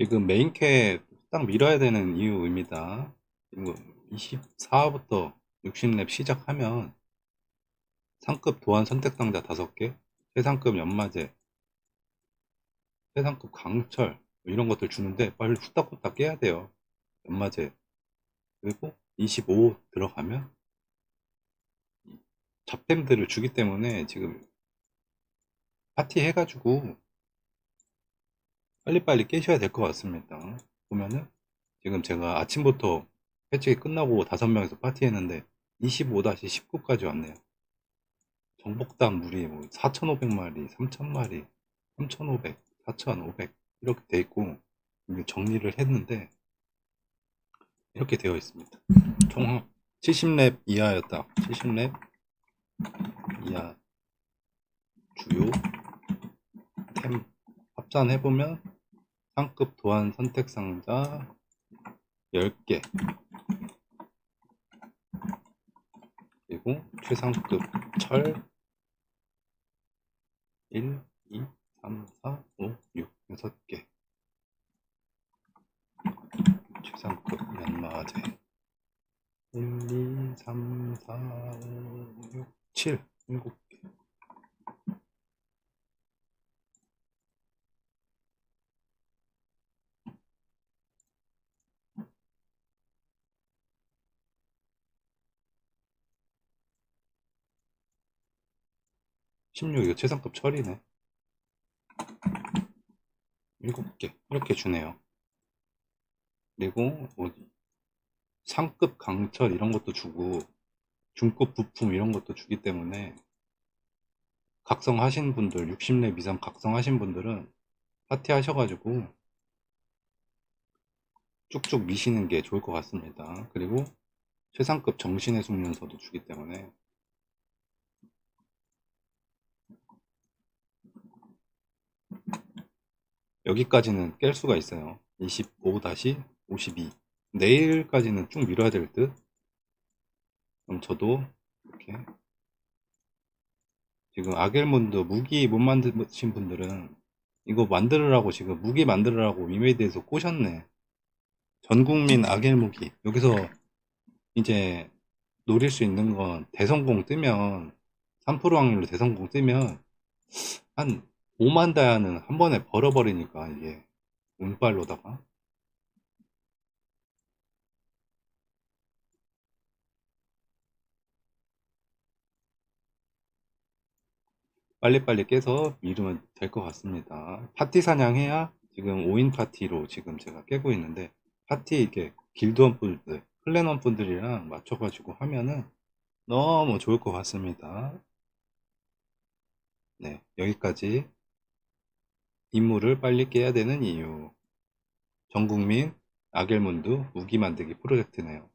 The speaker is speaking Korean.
지금 메인캐 딱 밀어야 되는 이유입니다. 지금 24부터 60렙 시작하면 상급 도안 선택 상자 5개, 최상급 연마제, 최상급 강철 뭐 이런 것들 주는데 빨리 후딱후딱 깨야 돼요. 연마제. 그리고 25 들어가면 잡템들을 주기 때문에 지금 파티 해가지고 빨리빨리 깨셔야 될 것 같습니다. 보면은 지금 제가 아침부터 패치 끝나고 5명에서 파티했는데 25-19까지 왔네요. 정복단 무리 뭐 4,500마리, 3,000마리, 3,500, 4,500 이렇게 돼 있고 정리를 했는데 이렇게 되어 있습니다. 총 70렙 이하였다. 70렙 이하 주요 템 합산해보면 상급 도안 선택 상자 10개. 그리고 최상급 철 1, 2, 3, 4, 5, 6, 6개. 최상급 연마제. 1, 2, 3, 4, 5, 6, 7 7 16 이거 최상급 철이네. 7개 이렇게 주네요. 그리고 어디 상급 강철 이런 것도 주고 중급 부품 이런 것도 주기 때문에 각성하신 분들 60렙 이상 각성하신 분들은 파티 하셔가지고 쭉쭉 미시는 게 좋을 것 같습니다. 그리고 최상급 정신의 숙련서도 주기 때문에 여기까지는 깰 수가 있어요. 25-52 내일까지는 쭉 밀어야 될 듯. 그럼 저도 이렇게 지금 아겔몬드 무기 못 만드신 분들은 이거 만들으라고 지금 무기 만들으라고 위메이드에서 꼬셨네. 전국민 아겔 무기. 여기서 이제 노릴 수 있는 건 대성공 뜨면 3% 확률로 대성공 뜨면 한 5만 다야는 한 번에 벌어버리니까 이게 운빨로다가 빨리빨리 깨서 미루면 될 것 같습니다. 파티 사냥해야 지금 5인 파티로 지금 제가 깨고 있는데 파티 이게 길드원 분들, 클랜원 분들이랑 맞춰가지고 하면은 너무 좋을 것 같습니다. 네, 여기까지 임무를 빨리 깨야 되는 이유. 전국민 아겔몬드 무기 만들기 프로젝트네요.